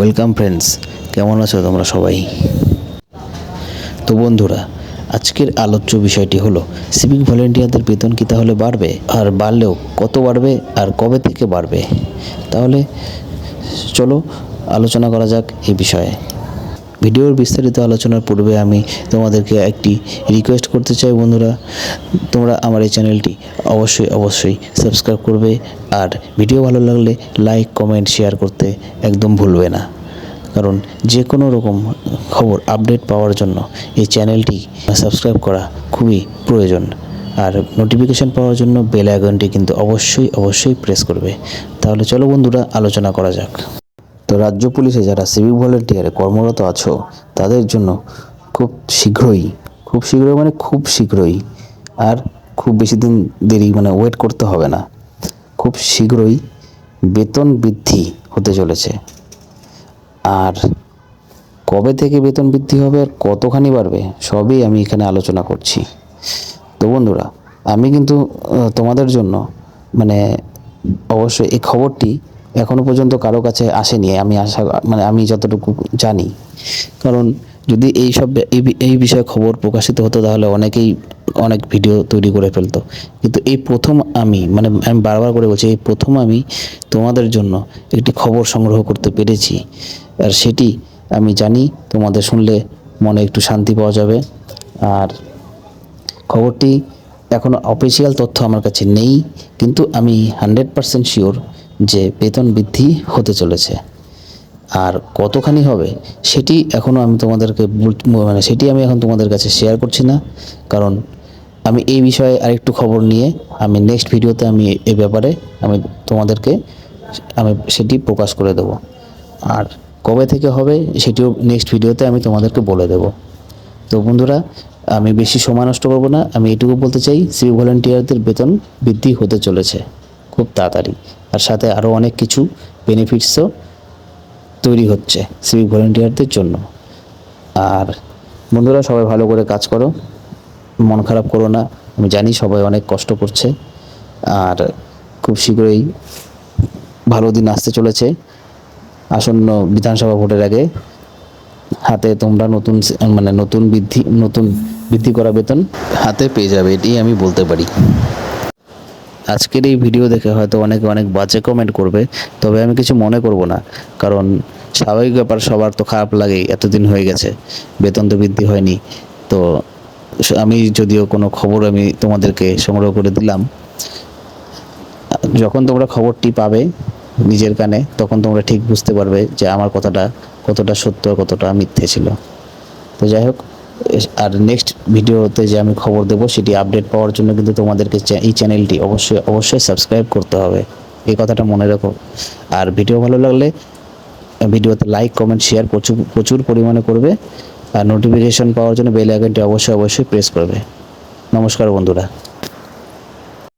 Welcome friends কেমন আছো তোমরা সবাই? তো বন্ধুরা, আজকের আলোচ্য বিষয়টি হলো সিভিক ভলেন্টিয়ারদের বেতন কি তাহলে বাড়বে? আর বাড়লেও কত বাড়বে? আর কবে থেকে বাড়বে? তাহলে চলো, আলোচনা করা যাক এই বিষয়ে। ভিডিওর বিস্তারিত আলোচনার পূর্বে আমি তোমাদেরকে একটি রিকোয়েস্ট করতে চাই বন্ধুরা। তোমরা আমার এই চ্যানেলটি অবশ্যই অবশ্যই সাবস্ক্রাইব করবে আর ভিডিও ভালো লাগলে লাইক কমেন্ট শেয়ার করতে একদম ভুলবে না। কারণ যে কোনো রকম খবর আপডেট পাওয়ার জন্য এই চ্যানেলটি সাবস্ক্রাইব করা খুবই প্রয়োজন। আর নোটিফিকেশন পাওয়ার জন্য বেল আইকনটি কিন্তু অবশ্যই অবশ্যই প্রেস করবে। তাহলে চলো বন্ধুরা, আলোচনা করা যাক। তো রাজ্য পুলিশে যারা সিভিক ভলেন্টিয়ারে কর্মরত আছো, তাদের জন্য খুব শীঘ্রই খুব শীঘ্রই মানে খুব শীঘ্রই, আর খুব বেশি দিন দেরি মানে ওয়েট করতে হবে না। খুব শীঘ্রই বেতন বৃদ্ধি হতে চলেছে। আর কবে থেকে বেতন বৃদ্ধি হবে আর কতখানি বাড়বে, সবই আমি এখানে আলোচনা করছি। তো বন্ধুরা, আমি কিন্তু তোমাদের জন্য মানে অবশ্যই এই খবরটি এখনও পর্যন্ত কারও কাছে আসেনি, আমি আশা মানে আমি যতটুকু জানি। কারণ যদি এই সব এই এই বিষয়ে খবর প্রকাশিত হতো তাহলে অনেকেই অনেক ভিডিও তৈরি করে ফেলতো। কিন্তু এই প্রথম আমি মানে আমি বারবার করে বলছি, এই প্রথম আমি তোমাদের জন্য একটি খবর সংগ্রহ করতে পেরেছি। আর সেটি আমি জানি, তোমাদের শুনলে মনে একটু শান্তি পাওয়া যাবে। আর খবরটি এখনও অফিসিয়াল তথ্য আমার কাছে নেই, কিন্তু আমি হান্ড্রেড পারসেন্ট শিওর যে বেতন বৃদ্ধি হতে চলেছে। আর কতখানি হবে, সেটি এখনও আমি তোমাদেরকে মানে সেটি আমি এখন তোমাদের কাছে শেয়ার করছি না। কারণ আমি এই বিষয়ে আরেকটু খবর নিয়ে আমি নেক্সট ভিডিওতে আমি এ ব্যাপারে আমি তোমাদেরকে আমি সেটি প্রকাশ করে দেব। আর কবে থেকে হবে, সেটিও নেক্সট ভিডিওতে আমি তোমাদেরকে বলে দেবো। তো বন্ধুরা, আমি বেশি সময় নষ্ট করব না, আমি এটুকু বলতে চাই সিভিক ভলেন্টিয়ারদের বেতন বৃদ্ধি হতে চলেছে, খুব তাড়াতাড়ি। আর সাথে আরও অনেক কিছু বেনিফিটসও তৈরি হচ্ছে সিভিক ভলেন্টিয়ারদের জন্য। আর বন্ধুরা, সবাই ভালো করে কাজ করো, মন খারাপ করো না। আমি জানি সবাই অনেক কষ্ট করছে, আর খুব শীঘ্রই ভালো দিন আসতে চলেছে। আসন্ন বিধানসভা ভোটের আগে হাতে তোমরা নতুন মানে নতুন বৃদ্ধি নতুন বৃদ্ধি করা বেতন হাতে পেয়ে যাবে এটি আমি বলতে পারি। আজকের এই ভিডিও দেখে হয়তো অনেকে অনেক বাজে কমেন্ট করবে, তবে আমি কিছু মনে করব না, কারণ স্বাভাবিক ব্যাপার, সবার তো খারাপ লাগেই, এতদিন হয়ে গেছে, বেতন তো বৃদ্ধি হয়নি, তো আমি যদিও কোনো খবর আমি তোমাদেরকে সংগ্রহ করে দিলাম, যখন তোমরা খবরটি পাবে নিজের কানে, তখন তোমরা ঠিক বুঝতে পারবে যে আমার কথাটা কতটা সত্য কতটা মিথ্যে ছিল। তো যাই হোক আর নেক্সট ভিডিওতে যে আমি খবর দেবো, সেটি আপডেট পাওয়ার জন্য কিন্তু তোমাদেরকে এই চ্যানেলটি অবশ্যই অবশ্যই সাবস্ক্রাইব করতে হবে। এই কথাটা মনে রাখো। আর ভিডিও ভালো লাগলে ভিডিওতে লাইক কমেন্ট শেয়ার প্রচুর প্রচুর পরিমাণে করবে। আর নোটিফিকেশন পাওয়ার জন্য বেল আইকনটি অবশ্যই অবশ্যই প্রেস করবে। নমস্কার বন্ধুরা।